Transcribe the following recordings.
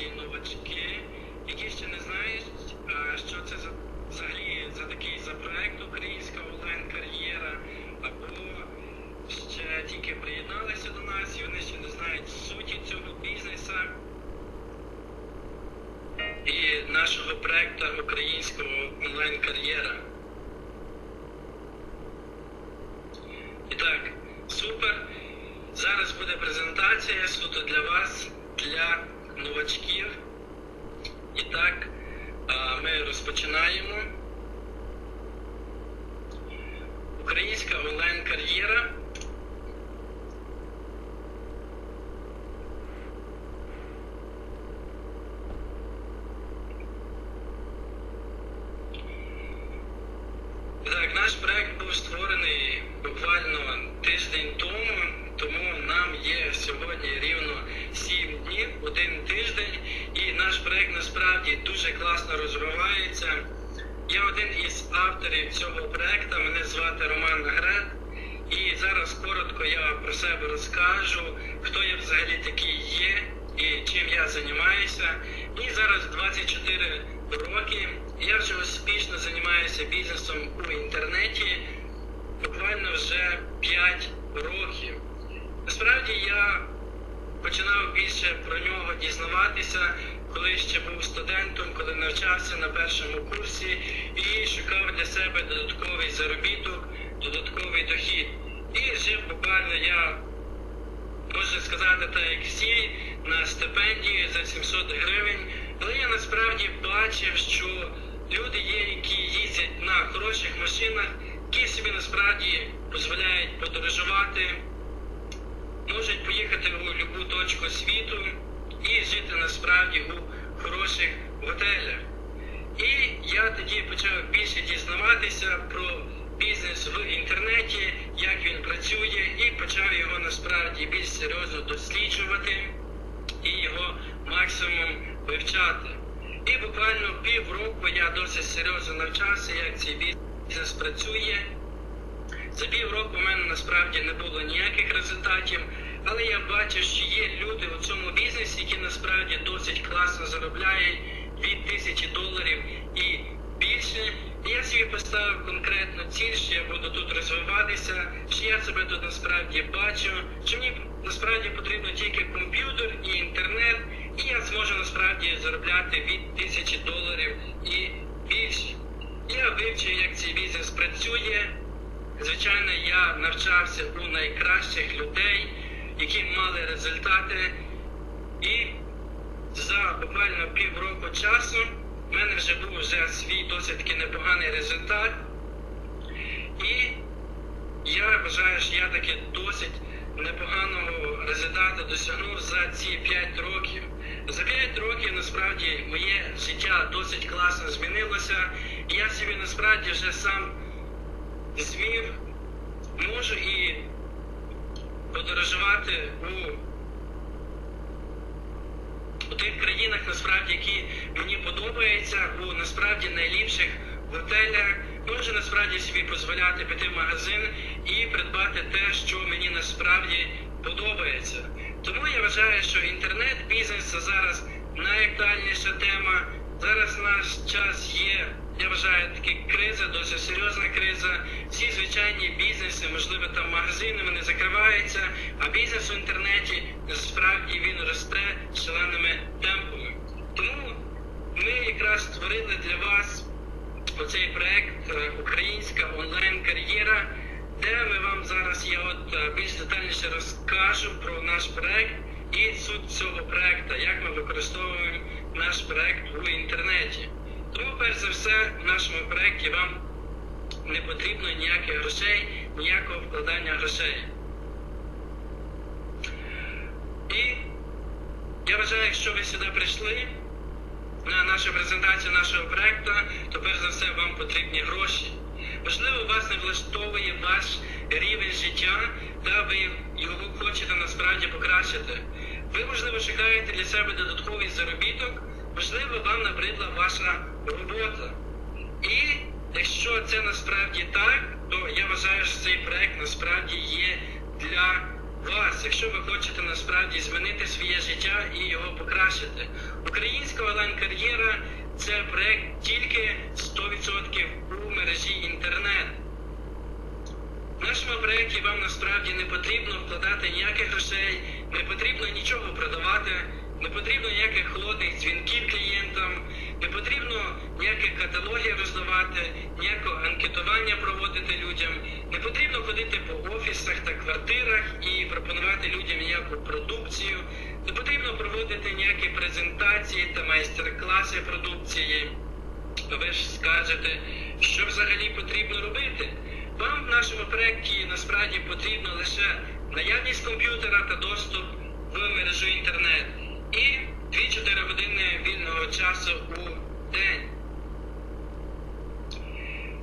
наші новачки, які ще не знають, що це за взагалі за такий за проект Українська онлайн-кар'єра, або ще тільки приєдналися до нас, і вони ще не знають суті цього бізнесу і нашого проекту Українського онлайн-кар'єра. І так, супер. Зараз буде презентація суто для вас, для новачків. І так, ми розпочинаємо. Українська онлайн-кар'єра. Так, наш проект був створений буквально тиждень тому, тому нам є сьогодні рівно 7 днів, один тиждень, і наш проект насправді дуже класно розвивається. Я один із авторів цього проекту, мене звати Роман Наград. І зараз коротко я про себе розкажу, хто я взагалі такий є і чим я займаюся. Мені зараз 24 роки. Я вже успішно займаюся бізнесом у інтернеті буквально вже 5 років. Насправді я починав більше про нього дізнаватися, коли ще був студентом, коли навчався на першому курсі і шукав для себе додатковий заробіток, додатковий дохід. І жив буквально я, можна сказати, так як всі, на стипендію за 700 гривень. Але я насправді бачив, що люди є, які їздять на хороших машинах, які собі насправді дозволяють подорожувати, можуть поїхати у будь-яку точку світу і жити насправді у хороших готелях. І я тоді почав більше дізнаватися про бізнес в інтернеті, як він працює, і почав його насправді більш серйозно досліджувати і його максимум вивчати. І буквально півроку я досить серйозно навчався, як цей бізнес працює. За півроку в мене насправді не було ніяких результатів, але я бачив, що є люди у цьому бізнесі, які насправді досить класно заробляють від тисячі доларів і більше. Я собі поставив конкретну ціль, що я буду тут розвиватися, що я себе тут насправді бачу, що мені насправді потрібно тільки комп'ютер і інтернет, і я зможу насправді заробляти від тисячі доларів і більше. Я вивчив, як цей бізнес працює. Звичайно, я навчався у найкращих людей, які мали результати. І за буквально півроку часу в мене вже був вже свій досить таки непоганий результат. І я вважаю, що я таки досить непоганого результату досягнув за ці 5 років. За 5 років насправді моє життя досить класно змінилося. І я собі насправді вже сам змів можу і подорожувати у, у тих країнах, насправді, які мені подобаються, у насправді найліпших готелях. Можу насправді собі дозволяти піти в магазин і придбати те, що мені насправді подобається. Тому я вважаю, що інтернет-бізнес це зараз найактуальніша тема. Зараз наш час є. Я вважаю, таки криза, досить серйозна криза. Всі звичайні бізнеси, можливо, там магазини вони закриваються, а бізнес в інтернеті насправді він росте шаленими темпами. Тому ми якраз створили для вас оцей проект е, Українська онлайн-кар'єра, де ми вам зараз я от е, більш детальніше розкажу про наш проект і суть цього проекту, як ми використовуємо наш проект у інтернеті. Тому, перш за все, в нашому проєкті вам не потрібно ніяких грошей, ніякого вкладання грошей. І я вважаю, якщо ви сюди прийшли на нашу презентацію нашого проєкту, то перш за все вам потрібні гроші. Можливо, вас не влаштовує ваш рівень життя, та ви його хочете насправді покращити. Ви, можливо, шукаєте для себе додатковий заробіток, можливо, вам набридла ваша робота. І якщо це насправді так, то я вважаю, що цей проект насправді є для вас, якщо ви хочете насправді змінити своє життя і його покращити. Українська онлайн-кар'єра це проект тільки 100% у мережі інтернет. В нашому проєкті вам насправді не потрібно вкладати ніяких грошей, не потрібно нічого продавати, не потрібно ніяких холодних дзвінків клієнтам, не потрібно ніяких каталогів роздавати, ніякого анкетування проводити людям, не потрібно ходити по офісах та квартирах і пропонувати людям ніяку продукцію, не потрібно проводити ніякі презентації та майстер-класи продукції. Ви ж скажете, що взагалі потрібно робити. Вам в нашому проєкті насправді потрібно лише наявність комп'ютера та доступ в мережу інтернет і 2-4 години вільного часу у день.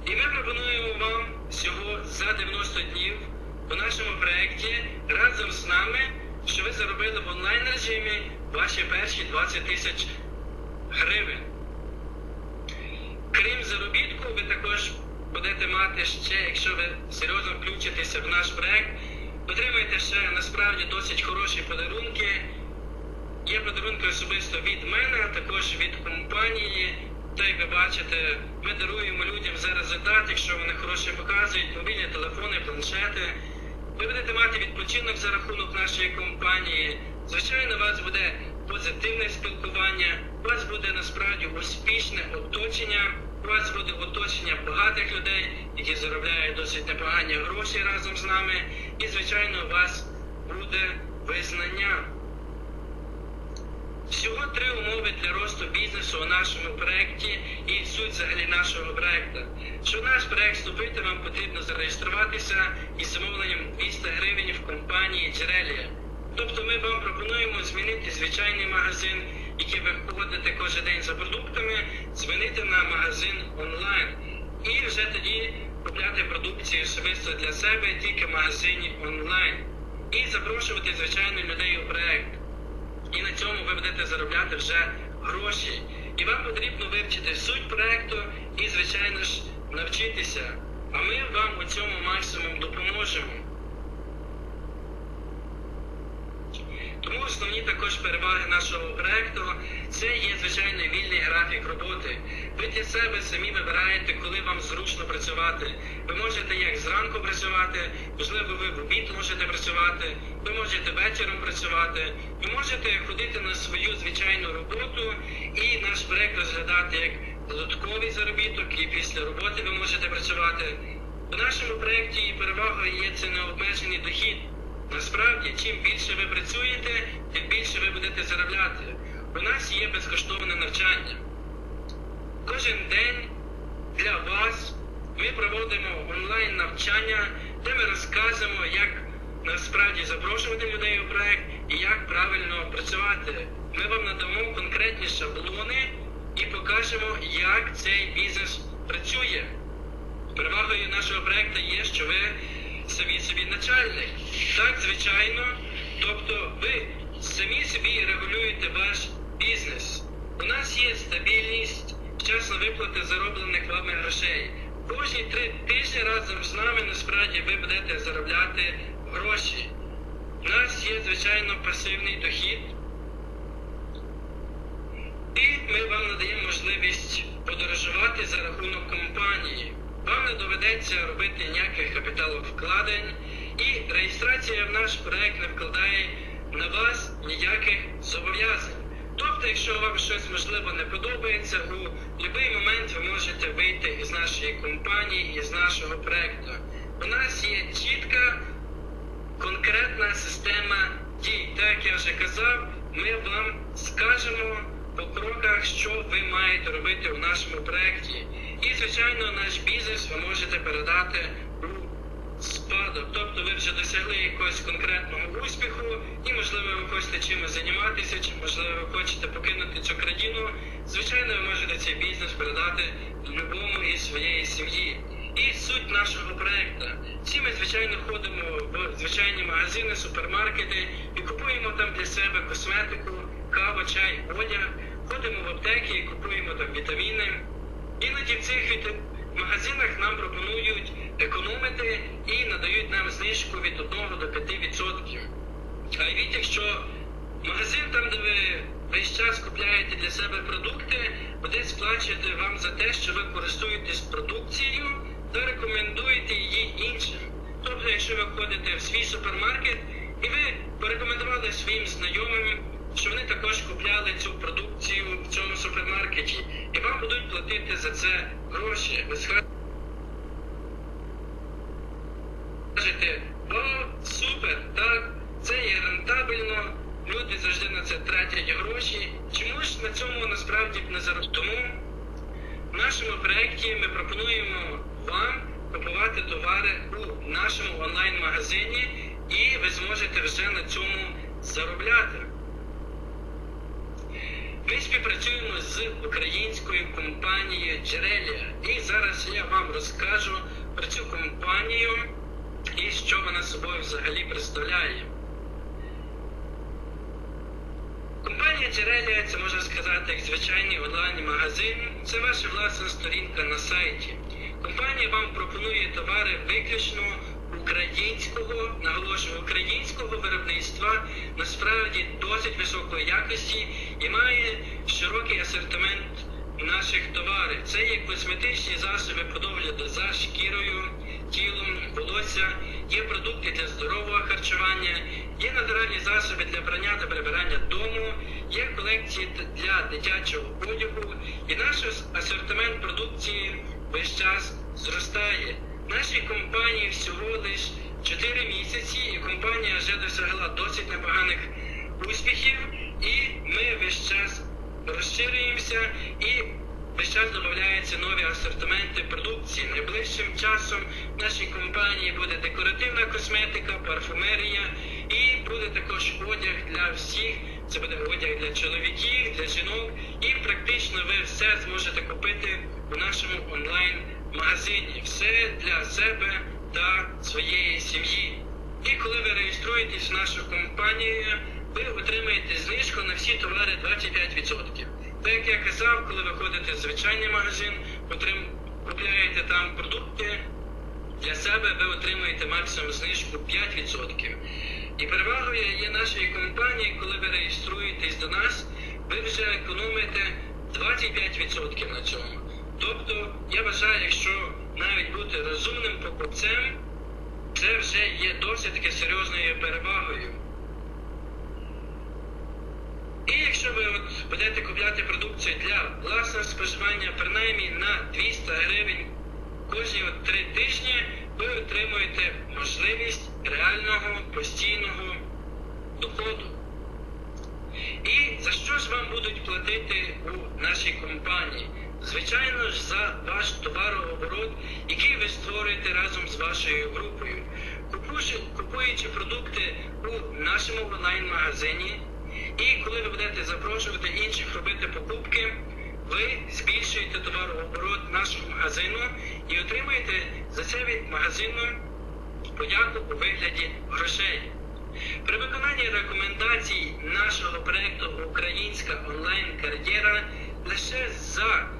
І ми пропонуємо вам всього за 90 днів у нашому проєкті разом з нами, що ви заробили в онлайн режимі ваші перші 20 тисяч гривень. Крім заробітку, ви також будете мати ще, якщо ви серйозно включитеся в наш проект, отримаєте ще насправді досить хороші подарунки. Є подарунки особисто від мене, а також від компанії. Та як ви бачите, ми даруємо людям за результат, якщо вони хороше показують, мобільні телефони, планшети. Ви будете мати відпочинок за рахунок нашої компанії. Звичайно, у вас буде позитивне спілкування, у вас буде насправді успішне оточення, у вас буде оточення багатих людей, які заробляють досить непогані гроші разом з нами. І, звичайно, у вас буде визнання. Всього три умови для росту бізнесу у нашому проєкті і суть взагалі нашого проєкту. Щоб наш проєкт вступити, вам потрібно зареєструватися із замовленням 200 гривень в компанії Джерелія. Тобто ми вам пропонуємо змінити звичайний магазин, який ви ходите кожен день за продуктами, змінити на магазин онлайн. І вже тоді купляти продукцію особисто для себе тільки в магазині онлайн. І запрошувати звичайно людей у проєкт. І на цьому ви будете заробляти вже гроші. І вам потрібно вивчити суть проекту і, звичайно ж, навчитися. А ми вам у цьому максимум допоможемо. Тому основні також переваги нашого проекту це є звичайно вільний графік роботи. Ви для себе самі вибираєте, коли вам зручно працювати. Ви можете як зранку працювати, можливо, ви в обід можете працювати, ви можете вечором працювати, ви можете ходити на свою звичайну роботу і наш проект розглядати як додатковий заробіток, і після роботи ви можете працювати. У нашому проєкті перевагою є це необмежений дохід. Насправді, чим більше ви працюєте, тим більше ви будете заробляти. У нас є безкоштовне навчання. Кожен день для вас ми проводимо онлайн навчання, де ми розказуємо, як насправді запрошувати людей у проект і як правильно працювати. Ми вам надамо конкретні шаблони і покажемо, як цей бізнес працює. Перевагою нашого проекту є, що ви самі собі начальник. Так, звичайно. Тобто ви самі собі регулюєте ваш бізнес. У нас є стабільність, вчасно виплати зароблених вами грошей. Кожні три тижні разом з нами насправді ви будете заробляти гроші. У нас є, звичайно, пасивний дохід. І ми вам надаємо можливість подорожувати за рахунок компанії. Вам не доведеться робити ніяких капіталовкладень, і реєстрація в наш проект не вкладає на вас ніяких зобов'язань. Тобто, якщо вам щось можливо не подобається, у будь-який момент ви можете вийти із нашої компанії, із нашого проекту. У нас є чітка, конкретна система дій. Так як я вже казав, ми вам скажемо по кроках, що ви маєте робити у нашому проєкті. І, звичайно, наш бізнес ви можете передати у спадок. Тобто ви вже досягли якогось конкретного успіху, і, можливо, ви хочете чимось займатися, чи, можливо, ви хочете покинути цю країну. Звичайно, ви можете цей бізнес передати любому із своєї сім'ї. І суть нашого проекту. Всі ми, звичайно, ходимо в звичайні магазини, супермаркети і купуємо там для себе косметику, каву, чай, одяг. Ходимо в аптеки і купуємо там вітаміни. Іноді в цих магазинах нам пропонують економити і надають нам знижку від 1 до 5%. А уявіть, якщо магазин, там, де ви весь час купляєте для себе продукти, буде сплачувати вам за те, що ви користуєтесь продукцією та рекомендуєте її іншим. Тобто, якщо ви ходите в свій супермаркет і ви порекомендували своїм знайомим, що вони також купляли цю продукцію в цьому супермаркеті, і вам будуть платити за це гроші. Ви скажете, о, супер, так, це є рентабельно, люди завжди на це тратять гроші. Чому ж на цьому насправді не заробляють? Тому в нашому проєкті ми пропонуємо вам купувати товари у нашому онлайн-магазині, і ви зможете вже на цьому заробляти. Ми співпрацюємо з українською компанією Джерелія. І зараз я вам розкажу про цю компанію і що вона собою взагалі представляє. Компанія Джерелія це можна сказати як звичайний онлайн-магазин. Це ваша власна сторінка на сайті. Компанія вам пропонує товари виключно українського, наголошую, українського виробництва, насправді досить високої якості і має широкий асортимент наших товарів. Це є косметичні засоби по догляду за шкірою, тілом, волосся, є продукти для здорового харчування, є натуральні засоби для прання та прибирання дому, є колекції для дитячого одягу, і наш асортимент продукції весь час зростає. Нашій компанії всього лише 4 місяці, і компанія вже досягла досить непоганих успіхів, і ми весь час розширюємося і весь час додаються нові асортименти продукції. Найближчим часом в нашій компанії буде декоративна косметика, парфумерія і буде також одяг для всіх. Це буде одяг для чоловіків, для жінок, і практично ви все зможете купити у нашому онлайн-магазині. Все для себе та своєї сім'ї. І коли ви реєструєтесь в нашу компанію, ви отримаєте знижку на всі товари 25%. Так як я казав, коли ви ходите в звичайний магазин, купляєте там продукти, для себе ви отримуєте максимум знижку 5%. І перевагою є нашої компанії, коли ви реєструєтесь до нас, ви вже економите 25% на цьому. Тобто, я вважаю, якщо навіть бути розумним покупцем, це вже є досить таки серйозною перевагою. І якщо ви от будете купляти продукцію для власного споживання принаймні на 200 гривень кожні от 3 тижні, ви отримуєте можливість реального постійного доходу. І за що ж вам будуть платити у нашій компанії? Звичайно ж, за ваш товарооборот, який ви створюєте разом з вашою групою. Купуючи, продукти у нашому онлайн-магазині, і коли ви будете запрошувати інших робити покупки, ви збільшуєте товарооборот нашого магазину і отримуєте за це від магазину подяку у вигляді грошей. При виконанні рекомендацій нашого проєкту Українська онлайн-кар'єра лише за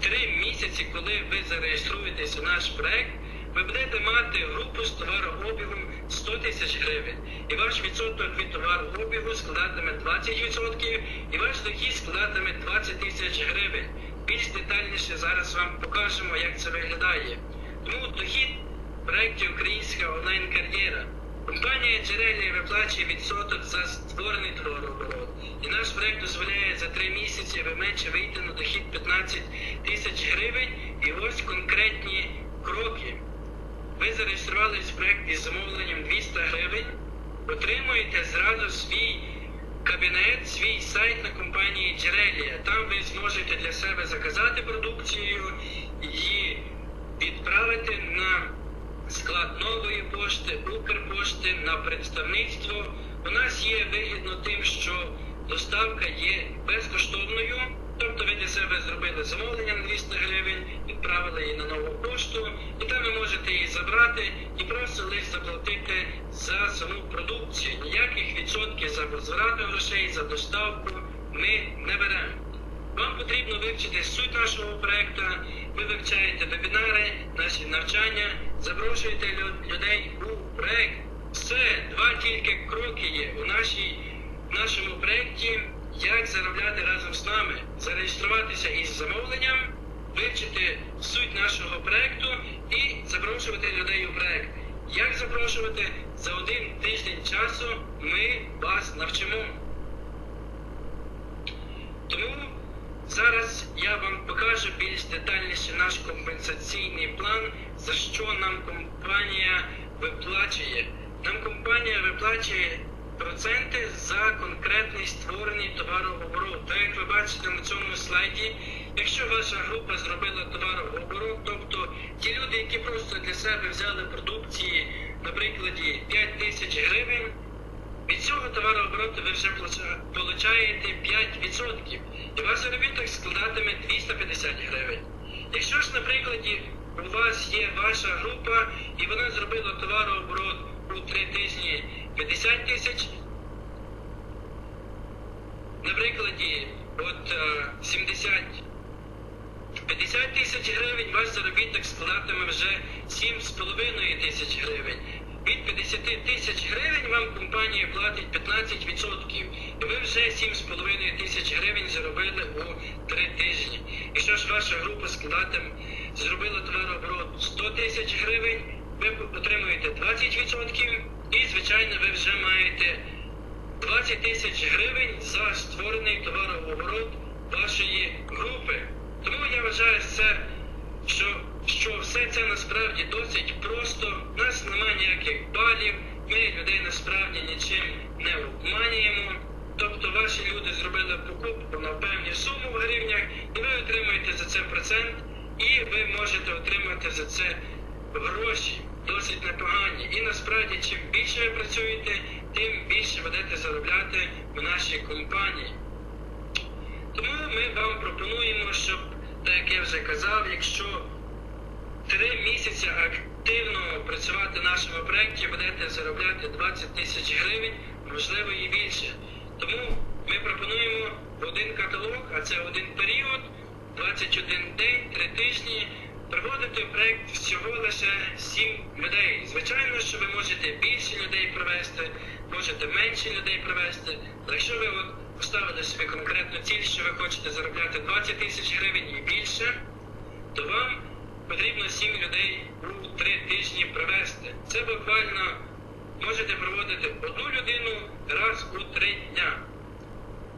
три місяці, коли ви зареєструєтесь у наш проект, ви будете мати групу з товарообігом 100 тисяч гривень. І ваш відсоток від товарообігу складатиме 20%, і ваш дохід складатиме 20 тисяч гривень. Більш детальніше зараз вам покажемо, як це виглядає. Тому дохід в проєкті Українська онлайн-кар'єра. Компанія Джерелі виплачує відсоток за створений товарооборот. І наш проект дозволяє за три місяці ви менше вийти на дохід 15 тисяч гривень. І ось конкретні кроки. Ви зареєструвалися в проект із замовленням 200 гривень, отримуєте зразу свій кабінет, свій сайт на компанії Джерелія. Там ви зможете для себе заказати продукцію, її відправити на склад нової пошти, Укрпошти на представництво. У нас є вигідно тим, що доставка є безкоштовною. Тобто ви для себе зробили замовлення на 200 гривень, відправили її на нову пошту, і там ви можете її забрати і просто лише заплатити за саму продукцію. Ніяких відсотків за возврат грошей, за доставку ми не беремо. Вам потрібно вивчити суть нашого проекту. Ви вивчаєте вебінари, наші навчання, запрошуєте людей у проект. Все, два тільки кроки є у нашій, в нашому проекті, як заробляти разом з нами, зареєструватися із замовленням, вивчити суть нашого проекту і запрошувати людей у проект. Як запрошувати за один тиждень часу ми вас навчимо. Тому зараз я вам покажу більш детальніше наш компенсаційний план, за що нам компанія виплачує. Нам компанія виплачує проценти за конкретний створений товарооборот. Так як ви бачите на цьому слайді, якщо ваша група зробила товарооборот, тобто ті люди, які просто для себе взяли продукції, наприклад, 5 тисяч гривень, від цього товарообороту ви вже получаєте 5%, і ваш заробіток складатиме 250 гривень. Якщо ж, наприклад, у вас є ваша група і вона зробила товарооборот у 3 тижні 50 тисяч, наприклад, от е, 70 50 тисяч гривень ваш заробіток складатиме вже 7,5 тисяч гривень. Від 50 тисяч гривень вам компанія платить 15%. І ви вже 7,5 тисяч гривень заробили у 3 тижні. Якщо ж ваша група складатиме, зробила товарооборот 100 тисяч гривень, ви отримуєте 20%, і, звичайно, ви вже маєте 20 тисяч гривень за створений товарооборот вашої групи. Тому я вважаю це, що, що все це насправді досить просто. У нас немає ніяких балів, ми людей насправді нічим не обманюємо. Тобто ваші люди зробили покупку на певні суму в гривнях, і ви отримуєте за це процент, і ви можете отримати за це гроші досить непогані. І насправді, чим більше ви працюєте, тим більше будете заробляти в нашій компанії. Тому ми вам пропонуємо, щоб, так як я вже казав, якщо три місяці активно працювати в нашому проєкті, будете заробляти 20 тисяч гривень, можливо і більше. Тому ми пропонуємо один каталог, а це один період, 21 день, 3 тижні, проводити проєкт всього лише 7 людей. Звичайно, що ви можете більше людей привести, можете менше людей привести. Але якщо ви от поставили собі конкретну ціль, що ви хочете заробляти 20 тисяч гривень і більше, то вам потрібно 7 людей у 3 тижні привести. Це буквально можете проводити одну людину раз у 3 дня.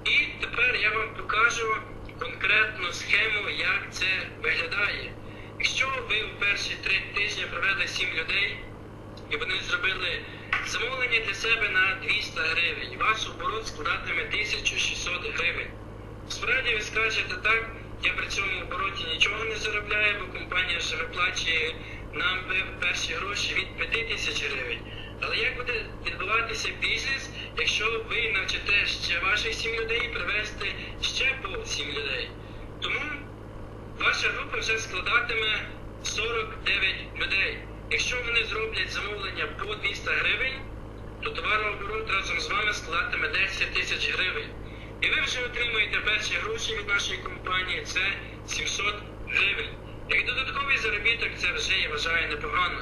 І тепер я вам покажу конкретну схему, як це виглядає. Якщо ви у перші три тижні провели 7 людей і вони зробили замовлення для себе на 200 гривень, ваш оборот складатиме 1600 гривень. Справді ви скажете так, я при цьому обороті нічого не заробляю, бо компанія вже виплачує нам перші гроші від 5 тисяч гривень. Але як буде відбуватися бізнес, якщо ви навчите ще ваших 7 людей привести ще по 7 людей? Тому ваша група вже складатиме 49 людей. Якщо вони зроблять замовлення по 200 гривень, то товарооборот разом з вами складатиме 10 тисяч гривень. І ви вже отримуєте перші гроші від нашої компанії, це 700 гривень. Як додатковий заробіток, це вже я вважаю непогано.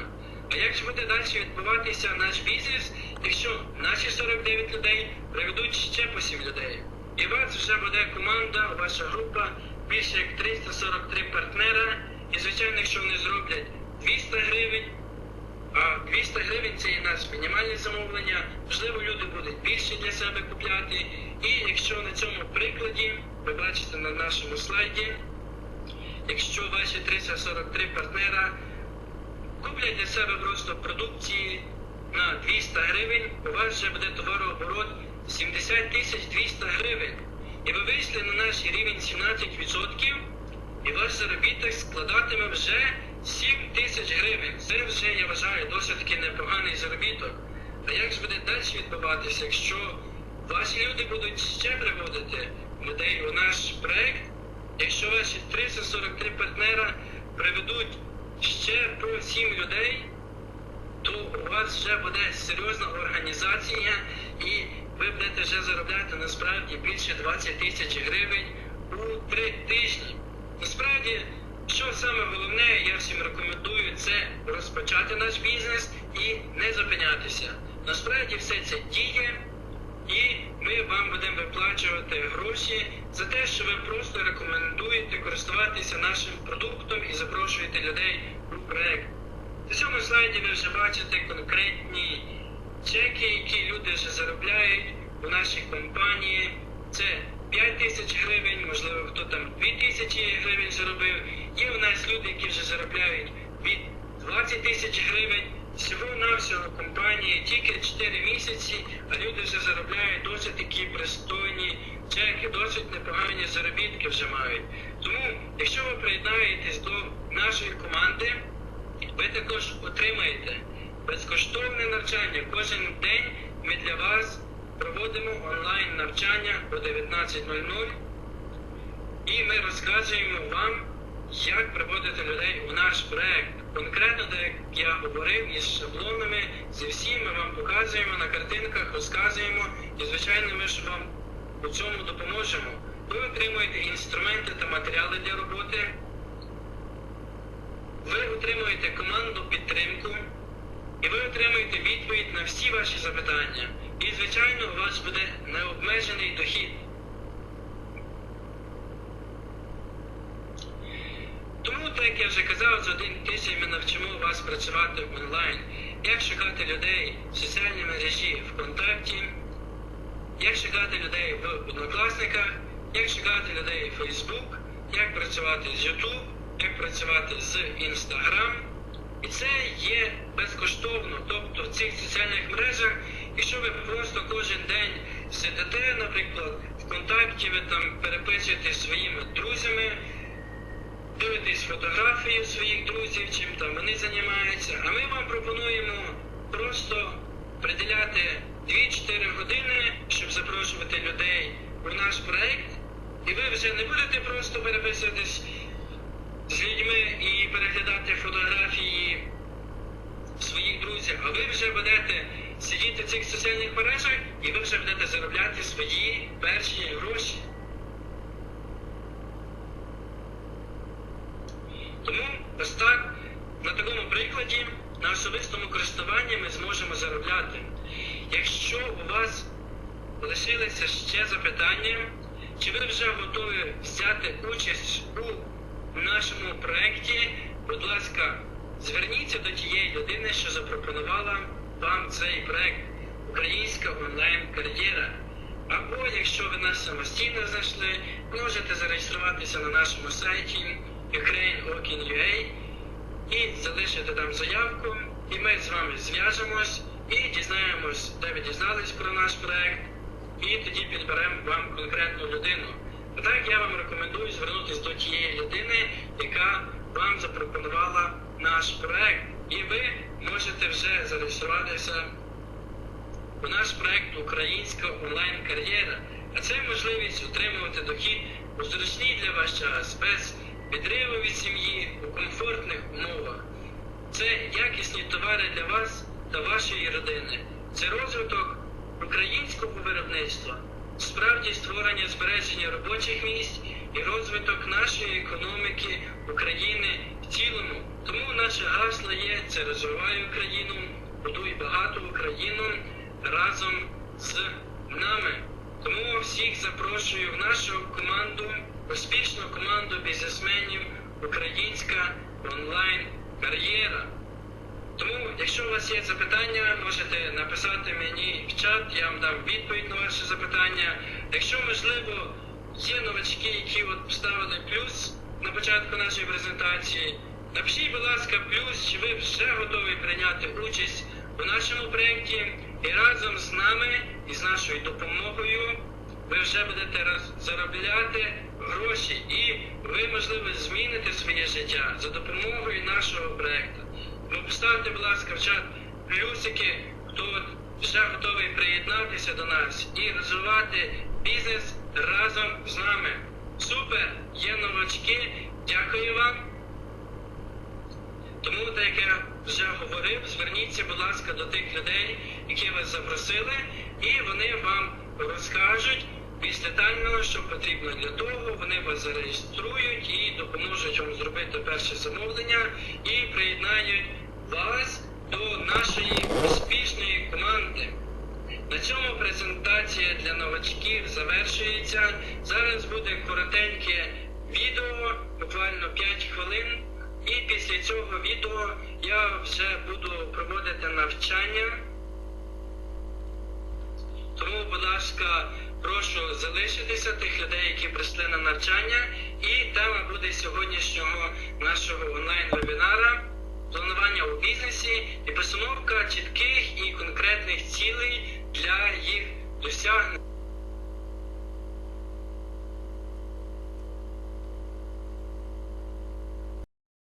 А як ж буде далі відбуватися наш бізнес, якщо наші 49 людей приведуть ще по 7 людей? І у вас вже буде команда, ваша група, більше як 343 партнера. І звичайно, якщо вони зроблять 200 гривень, а 200 гривень це є наше мінімальне замовлення. Можливо, люди будуть більше для себе купляти. І якщо на цьому прикладі, ви бачите на нашому слайді, якщо ваші 343 партнера куплять для себе просто продукції на 200 гривень, у вас вже буде товарооборот 70 тисяч 200 гривень. І ви вийшли на наш рівень 17%, і ваш заробіток складатиме вже 7 тисяч гривень. Це вже, я вважаю, досить таки непоганий заробіток. А як ж буде далі відбуватися, якщо ваші люди будуть ще приводити людей у наш проект, якщо ваші 343 партнера приведуть ще по 7 людей, то у вас вже буде серйозна організація і ви будете вже заробляти насправді більше 20 тисяч гривень у три тижні. Насправді, що саме головне, я всім рекомендую, це розпочати наш бізнес і не зупинятися. Насправді все це діє, і ми вам будемо виплачувати гроші за те, що ви просто рекомендуєте користуватися нашим продуктом і запрошуєте людей у проект. На цьому слайді ви вже бачите конкретні чеки, які люди вже заробляють у нашій компанії. Це 5 тисяч гривень, можливо, хто там 2 тисячі гривень заробив. Є у нас люди, які вже заробляють від 20 тисяч гривень. Всього навсього компанії тільки 4 місяці, а люди вже заробляють досить такі пристойні чеки, досить непогані заробітки вже мають. Тому, якщо ви приєднаєтесь до нашої команди, ви також отримаєте безкоштовне навчання. Кожен день ми для вас проводимо онлайн навчання о 19.00 і ми розказуємо вам, як приводити людей у наш проект. Конкретно, як я говорив, із шаблонами, зі всім ми вам показуємо на картинках, розказуємо і, звичайно, ми ж вам у цьому допоможемо. Ви отримуєте інструменти та матеріали для роботи. Ви отримуєте командну підтримку і ви отримуєте відповідь на всі ваші запитання. І, звичайно, у вас буде необмежений дохід. Тому, так як я вже казав, за один тиждень ми навчимо вас працювати онлайн, як шукати людей в соціальній мережі ВКонтакті, як шукати людей в однокласниках, як шукати людей в Facebook, як працювати з YouTube, як працювати з Instagram. І це є безкоштовно. Тобто в цих соціальних мережах, якщо ви просто кожен день сидите, наприклад, ВКонтакті, ви там переписуєте своїми друзями, дивитесь фотографії своїх друзів, чим там вони займаються, а ми вам пропонуємо просто приділяти 2-4 години, щоб запрошувати людей у наш проект, і ви вже не будете просто переписуватись з людьми і переглядати фотографії своїх друзів, а ви вже будете сидіти в цих соціальних мережах і ви вже будете заробляти свої перші гроші. Тому ось так, на такому прикладі, на особистому користуванні ми зможемо заробляти. Якщо у вас лишилися ще запитання, чи ви вже готові взяти участь у нашому проєкті, будь ласка, зверніться до тієї людини, що запропонувала вам цей проєкт Українська онлайн-кар'єра. Або якщо ви нас самостійно знайшли, можете зареєструватися на нашому сайті ukraineOkin.ua і залишити там заявку, і ми з вами зв'яжемось і дізнаємось, де ви дізнались про наш проект, і тоді підберемо вам конкретну людину. Так я вам рекомендую звернутися до тієї людини, яка вам запропонувала наш проект. І ви можете вже зареєструватися у наш проект Українська онлайн-кар'єра. А це можливість отримувати дохід у зручний для вас час, без підриву від сім'ї, у комфортних умовах. Це якісні товари для вас та вашої родини. Це розвиток українського виробництва, справді створення збереження робочих місць і розвиток нашої економіки України в цілому. Тому наше гасло є це розвивай Україну, будуй багату Україну разом з нами. Тому всіх запрошую в нашу команду, успішну команду бізнесменів Українська онлайн-кар'єра. Тому, якщо у вас є запитання, можете написати мені в чат, я вам дам відповідь на ваше запитання. Якщо можливо є новачки, які от поставили плюс на початку нашої презентації, напишіть, будь ласка, плюс, чи ви вже готові прийняти участь у нашому проєкті і разом з нами і з нашою допомогою ви вже будете заробляти гроші і ви, можливо, зміните своє життя за допомогою нашого проєкту. Ну, поставте, будь ласка, в чат плюсики, хто вже готовий приєднатися до нас і розвивати бізнес разом з нами. Супер! Є новачки. Дякую вам. Тому, так як я вже говорив, зверніться, будь ласка, до тих людей, які вас запросили, і вони вам розкажуть, більш детально, що потрібно для того, вони вас зареєструють і допоможуть вам зробити перше замовлення і приєднають вас до нашої успішної команди. На цьому презентація для новачків завершується. Зараз буде коротеньке відео, буквально 5 хвилин. І після цього відео я вже буду проводити навчання. Тому, будь ласка, прошу залишитися тих людей, які прийшли на навчання. І тема буде сьогоднішнього нашого онлайн-вебінара планування у бізнесі і постановка чітких і конкретних цілей для їх досягнення.